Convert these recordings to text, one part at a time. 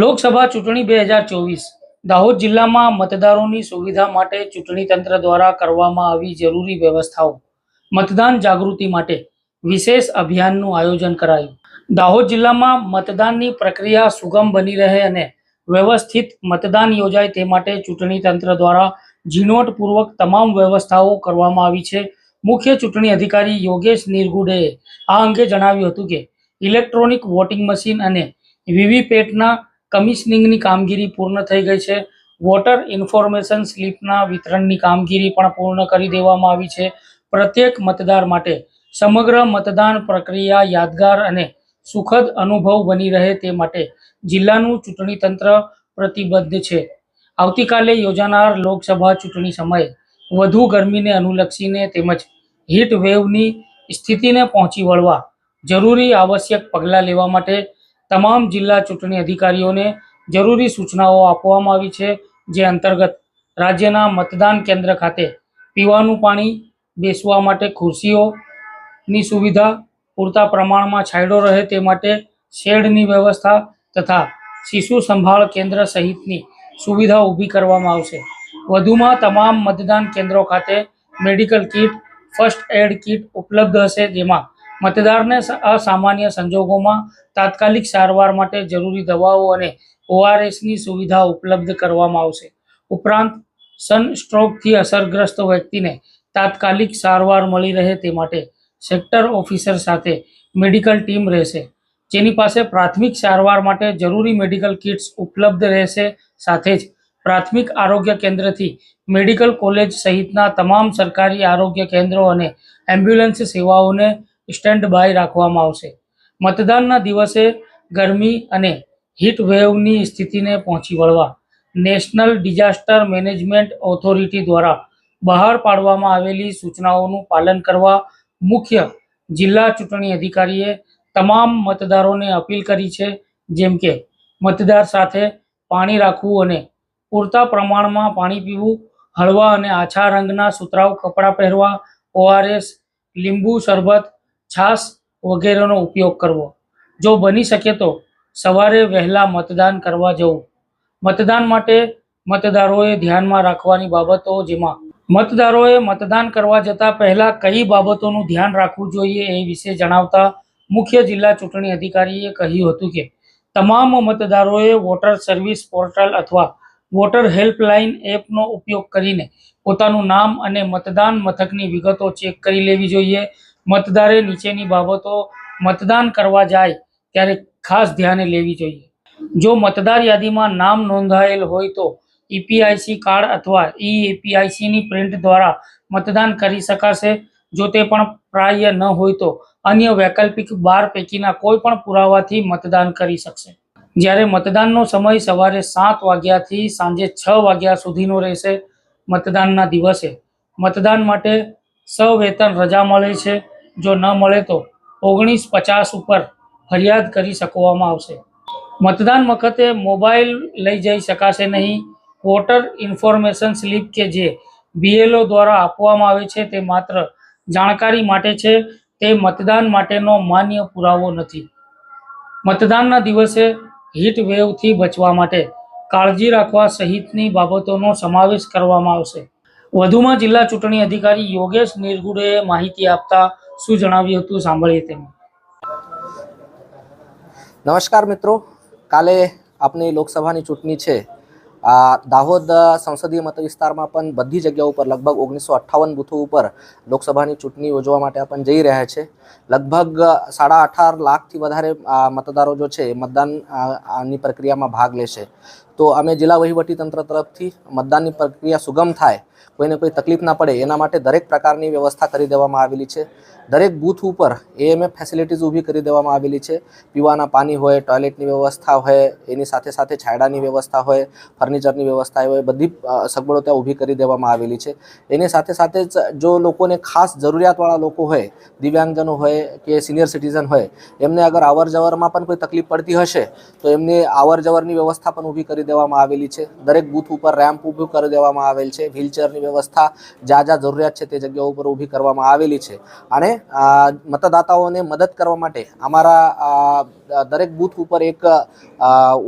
લોકસભા ચૂંટણી બે હજાર ચોવીસ. દાહોદ જિલ્લામાં મતદારોની સુવિધા માટે ચૂંટણી તંત્ર દ્વારા કરવામાં આવી જરૂરી વ્યવસ્થાઓ. મતદાન જાગૃતિ માટે વિશેષ અભિયાનનું આયોજન કરાયું. દાહોદ જિલ્લામાં મતદાનની પ્રક્રિયા સુગમ બની રહે અને વ્યવસ્થિત મતદાન યોજાય તે માટે ચૂંટણી તંત્ર દ્વારા ઝીણવટપૂર્વક તમામ વ્યવસ્થાઓ કરવામાં આવી છે. મુખ્ય ચૂંટણી અધિકારી યોગેશ નિરગુડેએ આ અંગે જણાવ્યું હતું કે ઇલેક્ટ્રોનિક વોટિંગ મશીન અને વીવીપેટના કમિશનિંગની કામગીરી પૂર્ણ થઈ ગઈ છે. વોટર ઇન્ફોર્મેશન સ્લીપના વિતરણની કામગીરી પણ પૂર્ણ કરી દેવામાં આવી છે. પ્રત્યેક મતદાર માટે સમગ્ર મતદાન પ્રક્રિયા યાદગાર અને સુખદ અનુભવ બની રહે તે માટે જિલ્લાનું ચૂંટણી તંત્ર પ્રતિબદ્ધ છે. આવતીકાલે યોજાનાર લોકસભા ચૂંટણી સમયે વધુ ગરમીને અનુલક્ષીને તેમજ હીટ વેવની સ્થિતિને પહોંચી વળવા જરૂરી આવશ્યક પગલાં લેવા માટે તમામ જિલ્લા ચૂંટણી અધિકારીઓને જરૂરી સૂચનાઓ આપવામાં આવી છે, જે અંતર્ગત રાજ્યના મતદાન કેન્દ્ર ખાતે પીવાનું પાણી, બેસવા માટે ખુરશીઓની સુવિધા, પૂરતા પ્રમાણમાં છાંયડો રહે તે માટે શેડની વ્યવસ્થા તથા શિશુ સંભાળ કેન્દ્ર સહિતની સુવિધા ઊભી કરવામાં આવશે. વધુમાં તમામ મતદાન કેન્દ્રો ખાતે medical kit, first aid kit ઉપલબ્ધ હશે, જેમાં મતદારને અસામાન્ય સંજોગોમાં તાત્કાલિક સારવાર માટે જરૂરી દવાઓ અને ઓઆરએસની સુવિધા ઉપલબ્ધ કરવામાં આવશે. ઉપરાંત, સનસ્ટ્રોકથી અસરગ્રસ્ત વ્યક્તિને તાત્કાલિક સારવાર મળી રહે તે માટે સેક્ટર ઓફિસર સાથે મેડિકલ ટીમ રહેશે. જેની પાસે પ્રાથમિક સારવાર માટે જરૂરી મેડિકલ કિટ્સ ઉપલબ્ધ રહેશે. સાથે જ, પ્રાથમિક આરોગ્ય કેન્દ્રથી મેડિકલ કોલેજ સહિતના તમામ સરકારી આરોગ્ય કેન્દ્રો અને એમ્બ્યુલન્સ સેવાઓને સ્ટેન્ડ બાય રાખવામાં આવશે. મતદાનના દિવસે ગરમી અને હીટ વેવની સ્થિતિને પહોંચી વળવા નેશનલ ડિઝાસ્ટર મેનેજમેન્ટ ઓથોરિટી દ્વારા બહાર પાડવામાં આવેલી સૂચનાઓનું પાલન કરવા મુખ્ય જિલ્લા ચૂંટણી અધિકારીએ તમામ મતદારોને અપીલ કરી છે, જેમ કે મતદાર સાથે પાણી રાખવું અને પૂરતા પ્રમાણમાં પાણી પીવું, હળવા અને આછા રંગના સુતરાઉ કપડાં પહેરવા ઓઆરએસ લીંબુ શરબત છાશ વગેરેનો ઉપયોગ કરવો. જો બની શકે તો સવારે વહેલા મતદાન કરવા જવું. મતદાન માટે મતદારોએ ધ્યાનમાં રાખવાની બાબતો જેમાં મતદારોએ મતદાન કરવા જતાં પહેલાં કઈ બાબતોનું ધ્યાન રાખવું જોઈએ એ વિશે જણાવતા મુખ્ય જિલ્લા ચૂંટણી અધિકારીએ કહ્યું હતું કે, તમામ મતદારોએ વોટર સર્વિસ પોર્ટલ અથવા વોટર હેલ્પલાઇન એપનો ઉપયોગ કરીને પોતાનું નામ અને મતદાન મથકની વિગતો ચેક કરી લેવી જોઈએ. મતદારે નીચેની બાબતો મતદાન કરવા જાય ત્યારે ખાસ ધ્યાને લેવી જોઈએ. જો મતદાર યાદીમાં નામ નોંધાયેલ હોય તો ઈપીઆઈસી કાર્ડ અથવા ઈ એપીઆઈસીની પ્રિન્ટ દ્વારા મતદાન કરી શકાશે. જો તે પણ પ્રાય ન હોય તો અન્ય વૈકલ્પિક બાર પૈકીના કોઈ પણ પુરાવાથી મતદાન કરી શકશે. જ્યારે મતદાનનો સમય સવારે સાત વાગ્યાથી સાંજે છ વાગ્યા સુધીનો રહેશે મતદાનના દિવસે. મતદાન માટે સવેતન રજા મળે છે. જો ન મળે તો ઓગણીસ પચાસ ઉપર ફરિયાદ કરી શકવામાં આવશે. મતદાન વખતે મોબાઈલ લઈ જઈ શકાશે નહીં. વોટર ઇન્ફોર્મેશન સ્લીપ કે જે બીએલઓ દ્વારા આપવામાં આવે છે તે માત્ર જાણકારી માટે છે, તે મતદાન માટેનો માન્ય પુરાવો નથી. મતદાનના દિવસે હીટ વેવથી બચવા માટે કાળજી રાખવા સહિતની બાબતોનો સમાવેશ કરવામાં આવશે. વધુમાં જિલ્લા ચૂંટણી અધિકારી યોગેશ નિરગુડેએ માહિતી આપતા શું જણાવ્યું હતું? સાંભળીએ તેમાં. નમસ્કાર મિત્રો. કાલે આપની લોકસભાની ચૂંટણી છે. આ દાહોદ સંસદીય મત વિસ્તારમાં પણ બધી જગ્યાઓ પર લગભગ ઓગણીસો અઠ્ઠાવન બૂથો ઉપર લોકસભાની ચૂંટણી યોજવા માટે આપણ જઈ રહ્યા છે. લગભગ સાડા અઢાર લાખથી વધારે મતદારો જો છે એ મતદાન આની પ્રક્રિયામાં ભાગ લેશે. તો અમે જિલ્લા વહીવટી તંત્ર તરફથી મતદાનની પ્રક્રિયા સુગમ થાય કોઈને કોઈ તકલીફ ના પડે, એના માટે દરેક પ્રકારની વ્યવસ્થા કરી દેવામાં આવેલી છે. દરેક બૂથ ઉપર એએમએફ ફેસિલિટીઝ ઊભી કરી દેવામાં આવેલી છે. પીવાના પાણી હોય ટોયલેટની વ્યવસ્થા હોય, એની સાથે સાથે છાયડાની વ્યવસ્થા હોય ફર્નિચરની વ્યવસ્થા હોય, બધી સગવડો ત્યાં ઊભી કરી દેવામાં આવેલી છે. એની સાથે સાથે જ જો લોકોને ખાસ જરૂરિયાતવાળા લોકો હોય, દિવ્યાંગજનો હોય કે સિનિયર સિટીઝન હોય, એમને અગર અવર જવરમાં પણ કોઈ તકલીફ પડતી હશે, તો એમને અવર જવરની વ્યવસ્થા પણ ઊભી કરી દેવામાં આવેલી છે. દરેક બૂથ ઉપર રેમ્પ ઊભું કરી દેવામાં આવેલ છે. વ્હીલચેરની વ્યવસ્થા જ્યાં જ્યાં જરૂરિયાત છે તે જગ્યાઓ ઉપર ઊભી કરવામાં આવેલી છે. અને મતદાતાઓને મદદ કરવા માટે અમારા દરેક બૂથ ઉપર એક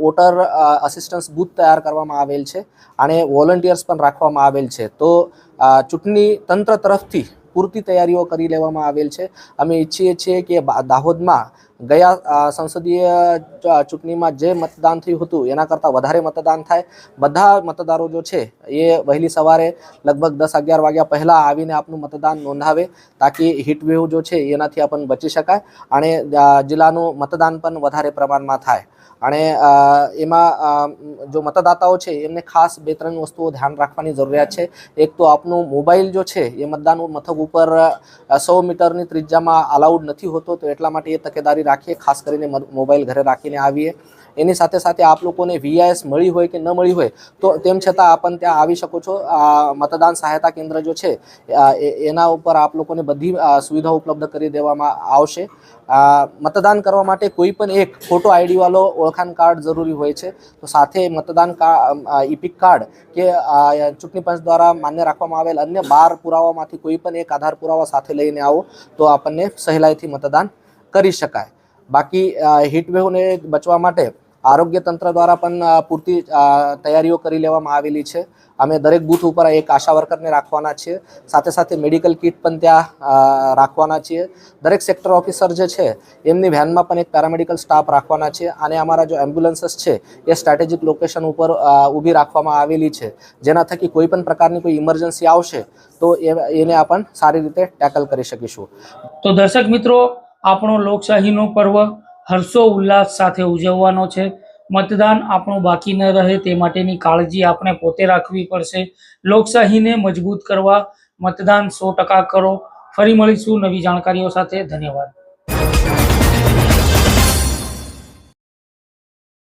વોટર અસિસ્ટન્સ બૂથ તૈયાર કરવામાં આવેલ છે અને વોલન્ટિયર્સ પણ રાખવામાં આવેલ છે. તો ચૂંટણી તંત્ર તરફથી પૂરતી તૈયારીઓ કરી લેવામાં આવેલ છે. અમે ઈચ્છીએ છીએ કે દાહોદમાં ગયા સંસદીય ચૂંટણીમાં જે મતદાન થયું હતું, એના કરતાં વધારે મતદાન થાય. બધા મતદારો જો છે, એ વહેલી સવારે લગભગ દસ અગિયાર વાગ્યા પહેલાં આવીને આપનું મતદાન નોંધાવે, તાકી હીટવેવ જો છે, એનાથી આપણને બચી શકાય અને જિલ્લાનું મતદાન પણ વધારે પ્રમાણમાં થાય. અને એમાં જો મતદાતાઓ છે, એમને ખાસ બે ત્રણ વસ્તુઓ ધ્યાન રાખવાની જરૂરિયાત છે. એક તો આપનું મોબાઈલ જો છે, એ મતદાન મથક ઉપર સો મીટરની ત્રિજ્યામાં અલાઉડ નથી હોતો, તો એટલા માટે એ તકેદારી રાખીએ, ખાસ કરીને મોબાઈલ ઘરે રાખીને આવીએ. એની સાથે સાથે આપ લોકોને વીઆઈએસ મળી હોય કે ન મળી હોય, તો તેમ છતાં આપણ ત્યાં આવી શકો છો. આ મતદાન સહાયતા કેન્દ્ર જો છે એના ઉપર આપ લોકોને બધી સુવિધાઓ ઉપલબ્ધ કરી દેવામાં આવશે. મતદાન કરવા માટે કોઈ પણ એક ફોટો આઈડીવાળો ઓળખાણ કાર્ડ જરૂરી હોય છે, તો સાથે મતદાન ઇપિક કાર્ડ કે ચૂંટણી પંચ દ્વારા માન્ય રાખવામાં આવેલ અન્ય બાર પુરાવામાંથી કોઈ પણ એક આધાર પુરાવા સાથે લઈને આવો, તો આપણને સહેલાઈથી મતદાન કરી શકાય. બાકી હીટવેવને બચવા માટે આરોગ્ય તંત્ર દ્વારા પણ પૂરતી તૈયારીઓ કરી લેવામાં આવેલી છે. અમે દરેક બૂથ ઉપર એક આશા વર્કરને રાખવાના છીએ. સાથે સાથે મેડિકલ કિટ પણ ત્યાં રાખવાના છીએ. દરેક સેક્ટર ઓફિસર જે છે, એમની વેનમાં પણ એક પેરામેડિકલ સ્ટાફ રાખવાના છે. અને અમારા જો એમ્બ્યુલન્સીસ છે, એ સ્ટ્રેટેજિક લોકેશન ઉપર ઊભી રાખવામાં આવેલી છે. જેના થકી કોઈ પણ પ્રકારની કોઈ ઇમરજન્સી આવશે, તો એને આપણ સારી રીતે ટેકલ કરી શકીશું. તો દર્શક મિત્રો આપણો લોકશાહીનો પર્વ હર્ષો ઉલ્લાસ સાથે ઉજવવાનો છે. મતદાન આપણું બાકી ન રહે તે માટેની કાળજી આપણે પોતે રાખવી પડશે. લોકશાહીને મજબૂત કરવા મતદાન સો ટકા કરો. ફરી મળીશું નવી જાણકારીઓ સાથે. ધન્યવાદ.